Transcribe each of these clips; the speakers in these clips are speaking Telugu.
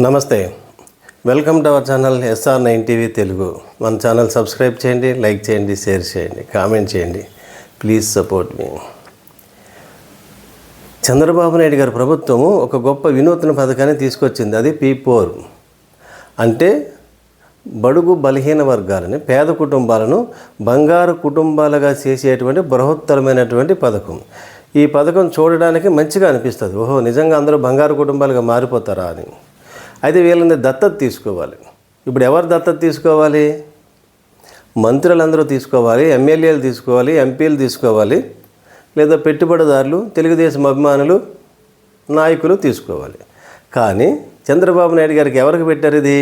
నమస్తే. Welcome to our channel SR nine TV Telugu. మన ఛానల్ సబ్స్క్రైబ్ చేయండి లైక్ చేయండి షేర్ చేయండి కామెంట్ చేయండి. ప్లీజ్ సపోర్ట్ మీ. చంద్రబాబు నాయుడు గారి ప్రభుత్వము ఒక గొప్ప వినూత్న పథకాన్ని తీసుకొచ్చింది. అది పీ ఫోర్. అంటే బడుగు బలహీన వర్గాలని పేద కుటుంబాలను బంగారు కుటుంబాలుగా చేసేటువంటి బృహత్తరమైనటువంటి పథకం. ఈ పథకం చూడడానికి మంచిగా అనిపిస్తుంది. ఓహో నిజంగా అందరూ బంగారు కుటుంబాలుగా మారిపోతారా అని. అయితే వీళ్ళని దత్తత తీసుకోవాలి. ఇప్పుడు ఎవరు దత్తత తీసుకోవాలి? మంత్రులందరూ తీసుకోవాలి ఎమ్మెల్యేలు తీసుకోవాలి ఎంపీలు తీసుకోవాలి లేదా పెట్టుబడిదారులు తెలుగుదేశం అభిమానులు నాయకులు తీసుకోవాలి. కానీ చంద్రబాబు నాయుడు గారికి ఎవరికి పెట్టారు ఇది?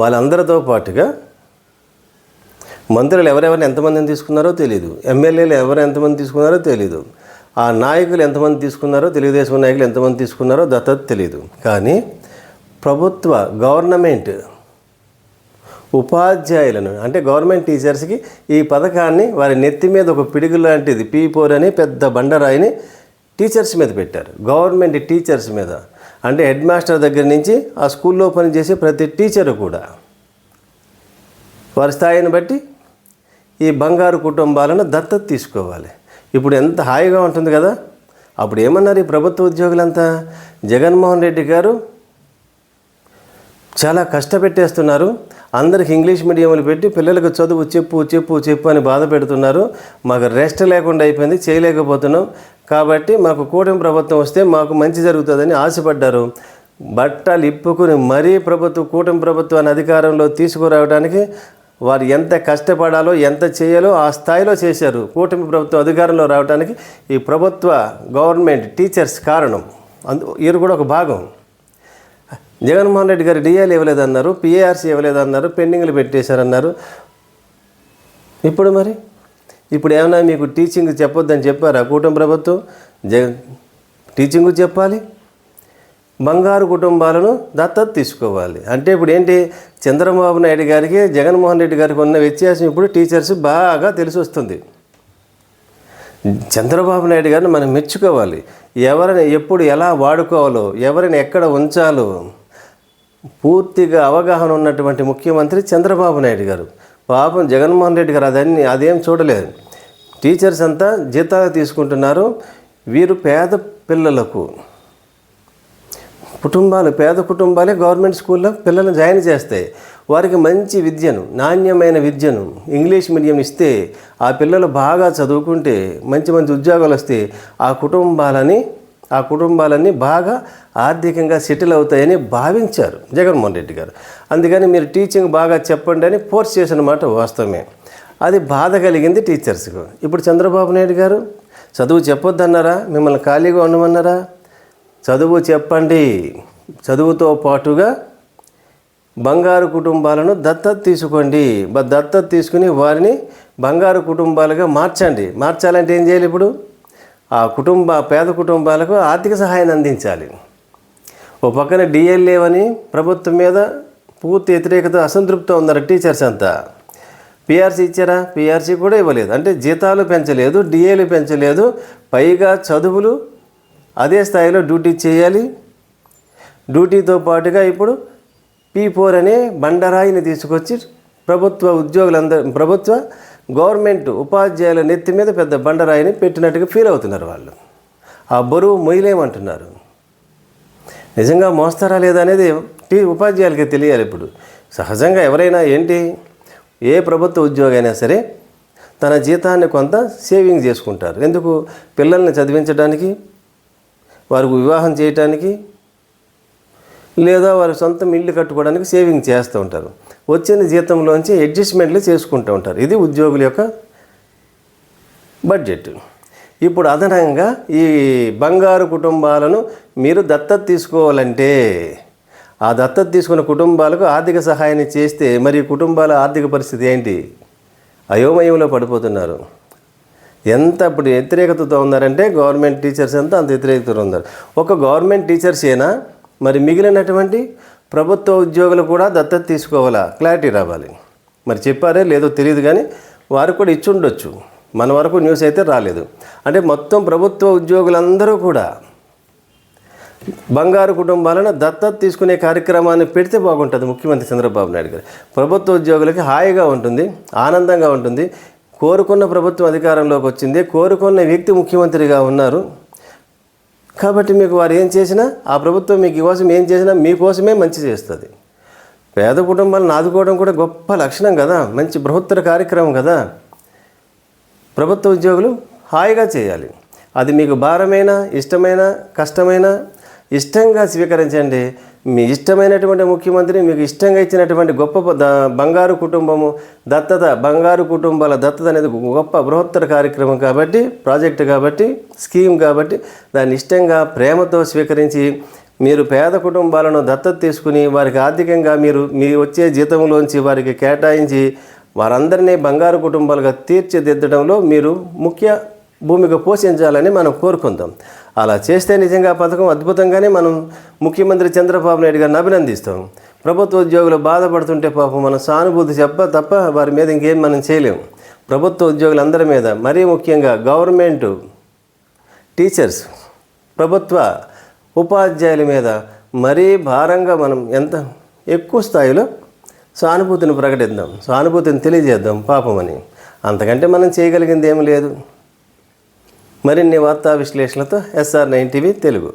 వాళ్ళందరితో పాటుగా మంత్రులు ఎవరెవరిని ఎంతమందిని తీసుకున్నారో తెలియదు ఎమ్మెల్యేలు ఎవరు ఎంతమంది తీసుకున్నారో తెలియదు ఆ నాయకులు ఎంతమంది తీసుకున్నారో తెలుగుదేశం నాయకులు ఎంతమంది తీసుకున్నారో దత్తత తెలియదు కానీ ప్రభుత్వ గవర్నమెంట్ ఉపాధ్యాయులను అంటే గవర్నమెంట్ టీచర్స్కి ఈ పథకాన్ని వారి నెత్తి మీద ఒక పిడుగు లాంటిది పీ ఫోర్ అని పెద్ద బండరాయిని టీచర్స్ మీద పెట్టారు. గవర్నమెంట్ టీచర్స్ మీద. అంటే హెడ్ మాస్టర్ దగ్గర నుంచి ఆ స్కూల్లో పనిచేసే ప్రతి టీచరు కూడా. వారి స్థాయిని బట్టి ఈ బంగారు కుటుంబాలను దత్తత తీసుకోవాలి. ఇప్పుడు ఎంత హాయిగా ఉంటుంది కదా. అప్పుడు ఏమన్నారు ఈ ప్రభుత్వ ఉద్యోగులంతా? జగన్మోహన్ రెడ్డి గారు చాలా కష్టపెట్టేస్తున్నారు. అందరికి ఇంగ్లీష్ మీడియంలు పెట్టి పిల్లలకు చదువు చెప్పు చెప్పు చెప్పు అని బాధ పెడుతున్నారు. మాకు రెస్ట్ లేకుండా అయిపోయింది చేయలేకపోతున్నాం. కాబట్టి మాకు కూటమి ప్రభుత్వం వస్తే మాకు మంచి జరుగుతుందని ఆశపడ్డారు. బట్టలు ఇప్పుకుని మరీ ప్రభుత్వం కూటమి ప్రభుత్వాన్ని అధికారంలో తీసుకురావడానికి వారు ఎంత కష్టపడాలో ఎంత చేయాలో ఆ స్థాయిలో చేశారు. కూటమి ప్రభుత్వం అధికారంలో రావడానికి ఈ ప్రభుత్వ గవర్నమెంట్ టీచర్స్ కారణం. అందు వీరు కూడా ఒక భాగం. జగన్మోహన్ రెడ్డి గారు డిఏలు ఇవ్వలేదన్నారు పిఏఆర్సీ ఇవ్వలేదన్నారు పెండింగ్లు పెట్టేశారన్నారు. ఇప్పుడు మరి? ఇప్పుడు ఏమైనా మీకు టీచింగ్ చెప్పొద్దని చెప్పారా కూటమి ప్రభుత్వం? జగ టీచింగ్ చెప్పాలి? బంగారు కుటుంబాలను దత్తత తీసుకోవాలి. అంటే ఇప్పుడు ఏంటి? చంద్రబాబు నాయుడు గారికి జగన్మోహన్ రెడ్డి గారికి ఉన్న వ్యత్యాసం ఇప్పుడు టీచర్స్ బాగా తెలిసి వస్తుంది. చంద్రబాబు నాయుడు గారిని మనం మెచ్చుకోవాలి. ఎవరిని ఎప్పుడు ఎలా వాడుకోవాలో ఎవరిని ఎక్కడ ఉంచాలో పూర్తిగా అవగాహన ఉన్నటువంటి ముఖ్యమంత్రి చంద్రబాబు నాయుడు గారు. పాపం జగన్మోహన్ రెడ్డి గారు అదన్నీ అదేం చూడలేదు. టీచర్స్ అంతా జీతాలు తీసుకుంటున్నారు. వీరు పేద పిల్లలకు కుటుంబాలు పేద కుటుంబాలే గవర్నమెంట్ స్కూల్లో పిల్లలు జాయిన్ చేస్తాయి వారికి మంచి విద్యను నాణ్యమైన విద్యను ఇంగ్లీష్ మీడియం ఇస్తే ఆ పిల్లలు బాగా చదువుకుంటే మంచి మంచి ఉద్యోగాలు వస్తే ఆ కుటుంబాలని ఆ కుటుంబాలన్నీ బాగా ఆర్థికంగా సెటిల్ అవుతాయని భావించారు జగన్మోహన్ రెడ్డి గారు. అందుకని మీరు టీచింగ్ బాగా చెప్పండి అని ఫోర్స్ చేసిన మాట వాస్తవమే. అది బాధ కలిగింది టీచర్స్కు. ఇప్పుడు చంద్రబాబు నాయుడు గారు చదువు చెప్పొద్దన్నారా? మిమ్మల్ని ఖాళీగా ఉండమన్నారా? చదువు చెప్పండి. చదువుతో పాటుగా బంగారు కుటుంబాలను దత్తత తీసుకోండి. దత్తత తీసుకుని వారిని బంగారు కుటుంబాలుగా మార్చండి. మార్చాలంటే ఏం చేయాలి ఇప్పుడు? ఆ కుటుంబ పేద కుటుంబాలకు ఆర్థిక సహాయాన్ని అందించాలి. ఓ పక్కన డిఎల్ఏవని ప్రభుత్వం మీద పూర్తి వ్యతిరేకత అసంతృప్తి ఉన్నారు టీచర్స్ అంతా. పిఆర్సీ ఇచ్చారా? పిఆర్సీ కూడా ఇవ్వలేదు. అంటే జీతాలు పెంచలేదు డిఏలు పెంచలేదు పైగా చదువులు అదే స్థాయిలో డ్యూటీ చేయాలి. డ్యూటీతో పాటుగా ఇప్పుడు పీ ఫోర్ అనే బండరాయిని తీసుకొచ్చి ప్రభుత్వ ఉద్యోగులందరూ ప్రభుత్వ గవర్నమెంట్ ఉపాధ్యాయుల నెత్తి మీద పెద్ద బండరాయిని పెట్టినట్టుగా ఫీల్ అవుతున్నారు వాళ్ళు. ఆ బరువు మొయ్యలేమంటున్నారు. నిజంగా మోస్తారా లేదా అనేది టీ ఉపాధ్యాయులకి తెలియాలి ఇప్పుడు. సహజంగా ఎవరైనా ఏంటి ఏ ప్రభుత్వ ఉద్యోగి అయినా సరే తన జీతాన్ని కొంత సేవింగ్ చేసుకుంటారు. ఎందుకు? పిల్లల్ని చదివించడానికి వారికి వివాహం చేయటానికి లేదా వారి సొంతం ఇల్లు కట్టుకోవడానికి సేవింగ్ చేస్తూ ఉంటారు. వచ్చిన జీతంలోంచి అడ్జస్ట్మెంట్లు చేసుకుంటూ ఉంటారు. ఇది ఉద్యోగుల యొక్క బడ్జెట్. ఇప్పుడు అదనంగా ఈ బంగారు కుటుంబాలను మీరు దత్తత తీసుకోవాలంటే ఆ దత్తత తీసుకున్న కుటుంబాలకు ఆర్థిక సహాయాన్ని చేస్తే మరి కుటుంబాల ఆర్థిక పరిస్థితి ఏంటి? అయోమయంలో పడిపోతున్నారు. ఎంత ఇప్పుడు వ్యతిరేకతతో ఉన్నారంటే గవర్నమెంట్ టీచర్స్ అంతా అంత వ్యతిరేకతతో ఉన్నారు. ఒక గవర్నమెంట్ టీచర్స్ అయినా మరి మిగిలినటువంటి ప్రభుత్వ ఉద్యోగులు కూడా దత్తత తీసుకోవాలా? క్లారిటీ రావాలి. మరి చెప్పారే లేదో తెలియదు కానీ వారు కూడా ఇచ్చి ఉండొచ్చు. మన వరకు న్యూస్ అయితే రాలేదు. అంటే మొత్తం ప్రభుత్వ ఉద్యోగులందరూ కూడా బంగారు కుటుంబాలను దత్తత తీసుకునే కార్యక్రమాన్ని పెడితే బాగుంటుంది ముఖ్యమంత్రి చంద్రబాబు నాయుడు గారు. ప్రభుత్వ ఉద్యోగులకి హాయిగా ఉంటుంది ఆనందంగా ఉంటుంది. కోరుకున్న ప్రభుత్వం అధికారంలోకి వచ్చింది కోరుకున్న వ్యక్తి ముఖ్యమంత్రిగా ఉన్నారు. కాబట్టి మీకు వారు ఏం చేసినా ఆ ప్రభుత్వం మీకు కోసం ఏం చేసినా మీకోసమే మంచి చేస్తుంది. పేద కుటుంబాలను ఆదుకోవడం కూడా గొప్ప లక్షణం కదా మంచి బృహత్తర కార్యక్రమం కదా. ప్రభుత్వ ఉద్యోగులు హాయిగా చేయాలి. అది మీకు భారమైన ఇష్టమైన కష్టమైన ఇష్టంగా స్వీకరించండి. మీ ఇష్టమైనటువంటి ముఖ్యమంత్రి మీకు ఇష్టంగా ఇచ్చినటువంటి గొప్ప ద- బంగారు కుటుంబము దత్తత బంగారు కుటుంబాల దత్తత అనేది గొప్ప బృహత్తర కార్యక్రమం కాబట్టి ప్రాజెక్టు కాబట్టి స్కీమ్ కాబట్టి దాన్ని ఇష్టంగా ప్రేమతో స్వీకరించి మీరు పేద కుటుంబాలను దత్తత తీసుకుని వారికి ఆర్థికంగా మీరు మీ వచ్చే జీతంలోంచి వారికి కేటాయించి వారందరినీ బంగారు కుటుంబాలుగా తీర్చిదిద్దడంలో మీరు ముఖ్య భూమిక పోషించాలని మనం కోరుకుందాం. అలా చేస్తే నిజంగా పథకం అద్భుతంగానే మనం ముఖ్యమంత్రి చంద్రబాబు నాయుడు గారిని అభినందిస్తాం. ప్రభుత్వ ఉద్యోగులు బాధపడుతుంటే పాపం మనం సానుభూతి చెప్ప తప్ప వారి మీద ఇంకేం మనం చేయలేం. ప్రభుత్వ ఉద్యోగులందరి మీద మరీ ముఖ్యంగా గవర్నమెంట్ టీచర్స్ ప్రభుత్వ ఉపాధ్యాయుల మీద మరీ భారంగా మనం ఎంత ఎక్కువ స్థాయిలో సానుభూతిని ప్రకటిద్దాం సానుభూతిని తెలియజేద్దాం పాపమని. అంతకంటే మనం చేయగలిగింది ఏమి లేదు. మరిన్ని వార్తా విశ్లేషణలతో ఎస్ఆర్ నైన్ టీవీ తెలుగు